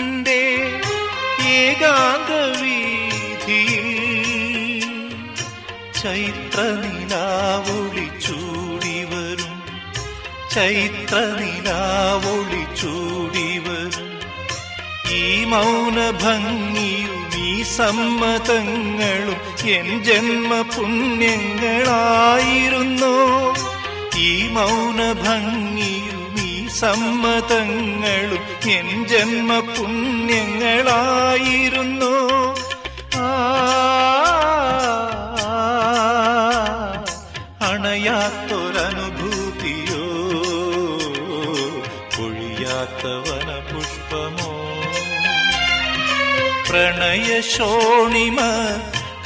നിന്റെ ഏകാന്തവീതി ചൈത്രനിലാവൊളി ചൂടി വരും. ചൈത്രനിലാവൊളിച്ചൂടി വരും. ഈ മൗനഭംഗിയും ഈ സമ്മതങ്ങളും എൻ ജന്മ പുണ്യങ്ങളായിരുന്നു ഈ മൗനഭംഗി സമ്മതങ്ങളും എൻ ജന്മ പുണ്യങ്ങളായിരുന്നു. അണയാത്തൊരനുഭൂതിയോ പൊഴിയാത്തവന പുഷ്പമോ. പ്രണയശോണിമ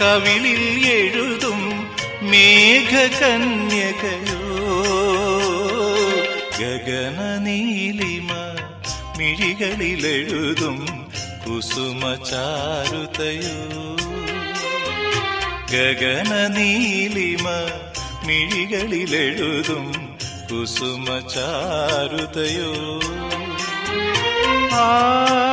കവിളിൽ എഴുതും മേഘകന്യകയോ. ഗഗനനീലിമ മിഴികളിലെഴുതും കുസുമചാരുതയോ. ഗഗനനീലിമ മിഴികളിലെഴുതും കുസുമചാരുതയോ. ആ